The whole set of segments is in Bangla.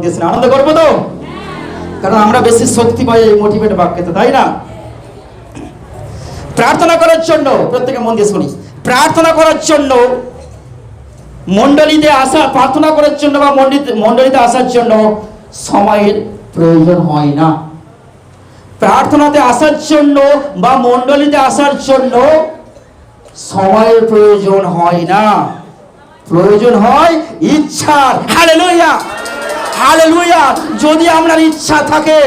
দিয়েছেন। আনন্দ করব তো? কারণ আমরা বেশি শক্তি পাই এই মোটিভেট তাই না? প্রার্থনা করার জন্য, প্রত্যেকে মন দিয়ে শুনি। প্রার্থনা করার জন্য আসা, প্রার্থনা করার জন্য বা আসার জন্য সময়ের প্রয়োজন হয় না। প্রার্থনাতে আসার জন্য বা মণ্ডলীতে আসার জন্য সময়ের প্রয়োজন হয় না। প্রয়োজন হয় ইচ্ছার। হালেলুয়া! হালেলুয়া, যদি আপনার ইচ্ছা থাকে,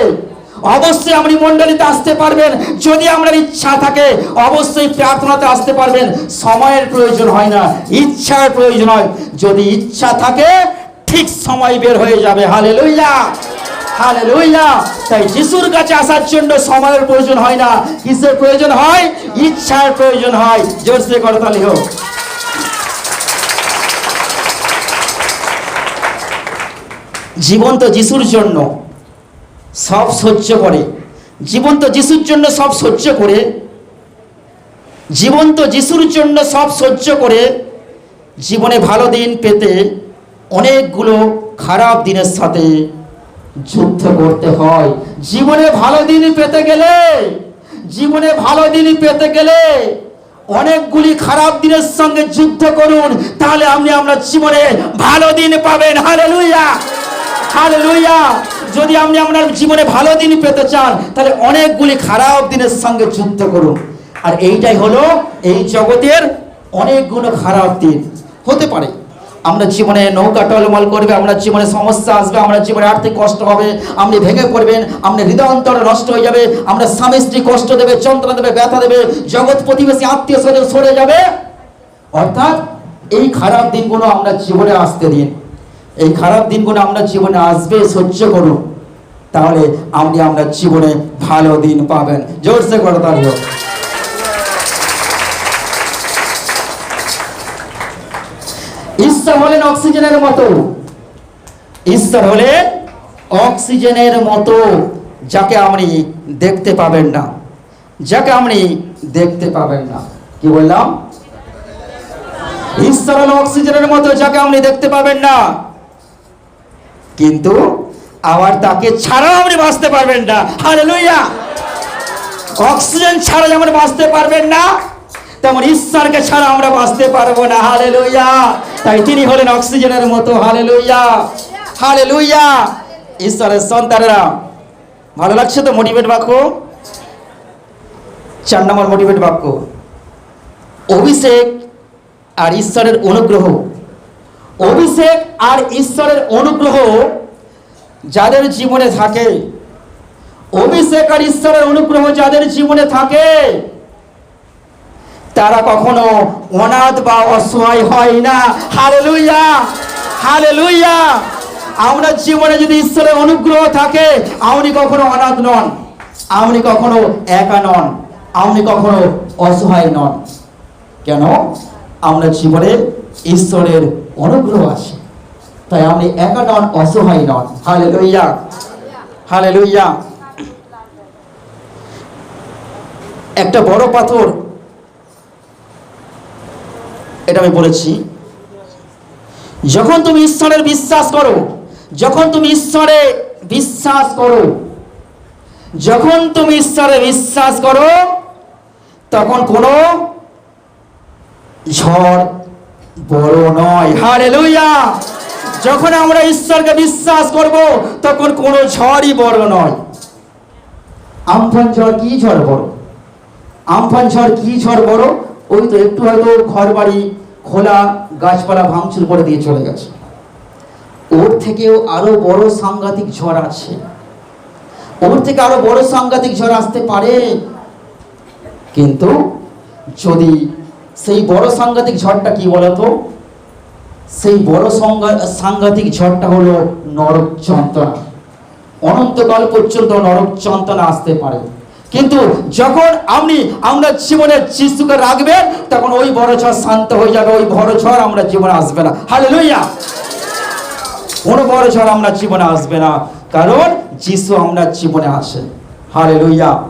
অবশ্যই আপনি মণ্ডলীতে আসতে পারবেন। যদি আপনার ইচ্ছা থাকে, অবশ্যই প্রার্থনাতে আসতে পারবেন। সময়ের প্রয়োজন হয় না, ইচ্ছার প্রয়োজন হয়। যদি ইচ্ছা থাকে, ঠিক সময় বের হয়ে যাবে। Hallelujah hallelujah. তাই যিশুর কাছে আসার জন্য সময়ের প্রয়োজন হয় না। কিসের প্রয়োজন হয়? ইচ্ছার প্রয়োজন হয়। জোরসে করতালি হোক। জীবন্ত যিশুর জন্য সব সহ্য করে। জীবন্ত যিশুর জন্য সব সহ্য করে। জীবন্ত যিশুর জন্য সব সহ্য করে। জীবনে ভালো দিন পেতে অনেকগুলো খারাপ দিনের সাথে যুদ্ধ করতে হয়। জীবনে ভালো দিন পেতে গেলে, জীবনে ভালো দিন পেতে গেলে অনেকগুলি খারাপ দিনের সঙ্গে যুদ্ধ করুন। তাহলে আপনি আপনার জীবনে ভালো দিন পাবেন। হালেলুয়া। যদি আপনি আপনার জীবনে ভালো দিন পেতে চান, তাহলে অনেকগুলি খারাপ দিনের সঙ্গে যুদ্ধ করুন। আর এইটাই হলো এই জগতের অনেকগুলো খারাপ দিন। হতে পারে। আমরা জীবনে নৌকা টলমল করবে, আমরা জীবনে সমস্যা আসবে, আমরা জীবনে আর্থিক কষ্ট হবে, আপনি ভেঙে পড়বেন, আপনি হৃদয়ন্তর নষ্ট হয়ে যাবে, আমরা স্বামী স্ত্রী কষ্ট দেবে, যন্ত্রণা দেবে, ব্যথা দেবে, জগৎ প্রতিবেশী, আত্মীয় স্বজন সরে যাবে। অর্থাৎ এই খারাপ দিনগুলো আমরা জীবনে আসতে দিন। এই খারাপ দিনগুলো আমরা জীবনে আসবে, সহ্য করুন। তাহলে আপনি আমরা জীবনে ভালো দিন পাবেন। জোরসে করে তাহলে ঈশ্বর হলেন অক্সিজেনের মতো। ঈশ্বর হলেন অক্সিজেনের মতো, যাকে আপনি দেখতে পাবেন না। যাকে আপনি দেখতে পাবেন না। কি বললাম? ঈশ্বর হলো অক্সিজেনের মতো, যাকে আপনি দেখতে পাবেন না। কিন্তু আবার তাকে ছাড়াও আপনি বাঁচতে পারবেন না। হালেলুয়া। অক্সিজেন ছাড়া যেমন বাঁচতে পারবেন না, তেমন ঈশ্বরকে ছাড়া আমরা বাঁচতে পারব না। হালে লইয়া তাই তিনি হলেন অক্সিজেনের মতো। হালে লইয়া হালে লইয়া ঈশ্বরের সন্তানেরা, ভালো লাগছে তো মোটিভেট বাক্য? চার নম্বর মোটিভেট বাক্য। অভিষেক আর ঈশ্বরের অনুগ্রহ। অভিষেক আর ঈশ্বরের অনুগ্রহ যাদের জীবনে থাকে। অভিষেক আর ঈশ্বরের অনুগ্রহ যাদের জীবনে থাকে, তারা কখনো অনাথ বা অসহায় হয় না। হালেলুইয়া হালেলুইয়া আমরা জীবনে যদি ঈশ্বরের অনুগ্রহ থাকে আপনি কখনো অনাথ নন আপনি কখনো একা নন আপনি কখনো অসহায় নন। কেন? আমরা জীবনে ঈশ্বরের অনুগ্রহ আছে। তাই আপনি একা নন, অসহায় নন। হালে লইয়া হালে লইয়া একটা বড় পাথর। এটা আমি বলেছি, যখন তুমি ঈশ্বরের বিশ্বাস করো, যখন তুমি ঈশ্বরে বিশ্বাস করো, যখন তুমি ঈশ্বরে বিশ্বাস করো, তখন কোনো ঝড় বড় নয়। হারে লইয়া যখন আমরা ঈশ্বরকে বিশ্বাস করব, তখন কোনো ঝড়ই বড় নয়। আমফান ঝড় কি ঝড় বড়? আমফান ঝড় কি ঝড় বড়? ওই তো একটু হয়তো ঘর বাড়ি খোলা, গাছপালা ভাঙচুর করে দিয়ে চলে গেছে। ওর থেকেও আরও বড় সাংঘাতিক ঝড় আছে। ওর থেকে আরও বড় সাংঘাতিক ঝড় আসতে পারে। কিন্তু যদি সেই বড় সাংঘাতিক ঝড়টা কি বলতো? সেই বড় সংঘা- সাংঘাতিক ঝড়টা হলো নরক যন্ত্রণা অনন্তকাল পর্যন্ত নরক যন্ত্রণা আসতে পারে। কিন্তু যখন আপনি, আমরা জীবনে যিশুকে রাখবেন, তখন ওই বড় ঝড় শান্ত হয়ে যাবে, ওই বড় ঝড় আমরা জীবনে আসবে না। হালে লইয়া কোনো বড় ঝড় আমরা জীবনে আসবে না, কারণ যিশু আমরা জীবনে আসে। হালে লইয়া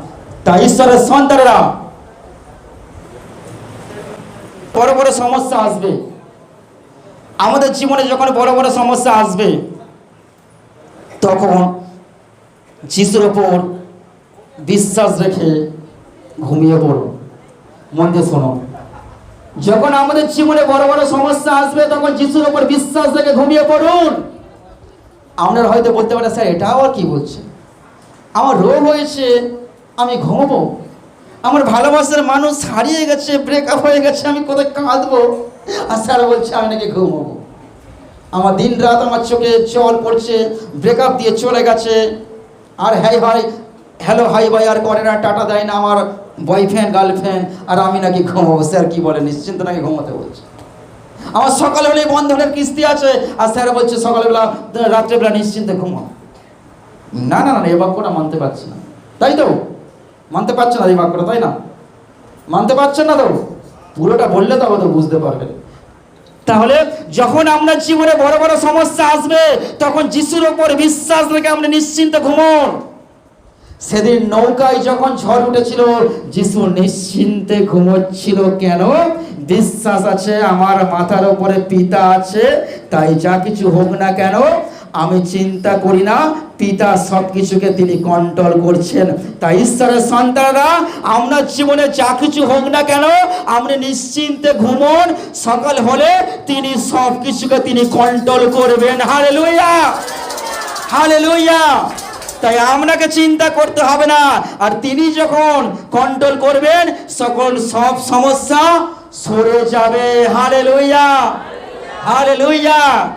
তাই ঈশ্বরের সন্তানেরা, বড় বড় সমস্যা আসবে। আমাদের জীবনে যখন বড় বড় সমস্যা আসবে, তখন যিশুর ওপর বিশ্বাস রেখে ঘুমিয়ে পড়ো। মন দিয়ে শোনো। যখন আমাদের জীবনে বড় বড় সমস্যা আসবে, তখন যিশুর ওপর বিশ্বাস রেখে ঘুমিয়ে পড়ুন। আপনারা হয়তো বলতে পারেন, স্যার এটা আবার কি বলছে? আমার রোগ হয়েছে, আমি ঘুমবো। আমার ভালোবাসার মানুষ হারিয়ে গেছে ব্রেকআপ হয়ে গেছে, আমি কোথায় কাঁদবো? আর স্যার বলছে, আমি নাকি ঘুমবো আমার দিন রাত আমার চোখে জল পড়ছে ব্রেকআপ দিয়ে চলে গেছে। আর হ্যাই হাই হ্যালো হাই ভাই, আর করে না, টাটা দেয় না আমার বয়ফ্রেন্ড গার্লফ্রেন্ড আর আমি নাকি ঘুমাবো স্যার কি বলে, নিশ্চিন্ত নাকি ঘুমাতে বলছে। আমার সকালবেলায় বন্ধনের কিস্তি আছে, আর স্যার বলছে, সকালবেলা, রাত্রেবেলা নিশ্চিন্তে ঘুমাও। না না না এই বাক্যটা মানতে পারছি না। তাই তো? মানতে পারছে না এই বাক্যটা, তাই না? মানতে পারছেন না তো? পুরোটা বললে তো বুঝতে পারবেন তাহলে যখন আমরা জীবনে বড় বড় সমস্যা আসবে তখন যিশুর ওপর বিশ্বাস রেখে আমরা নিশ্চিন্তে ঘুমন। সেদিন নৌকায় যখন ঝড় উঠেছিল যিশু নিশ্চিন্তে ঘুমোচ্ছিল কেন? বিশ্বাস আছে আমার মাথার উপরে পিতা আছে তাই যা কিছু হোক না কেন আমি চিন্তা করি না, পিতা সব কিছুকে তিনি কন্ট্রোল করছেন। তাই ঈশ্বরের সন্তানরা, আমরা জীবনে যা কিছু হোক না কেন আপনি নিশ্চিন্তে ঘুমন, সকাল হলে তিনি সব কিছুকে তিনি কন্ট্রোল করবেন। হারে লইয়া হালে তাই আপনাকে চিন্তা করতে হবে না। আর তিনি যখন কন্ট্রোল করবেন, সকল সব সমস্যা সরে যাবে। হালে লইয়া হালে লইয়া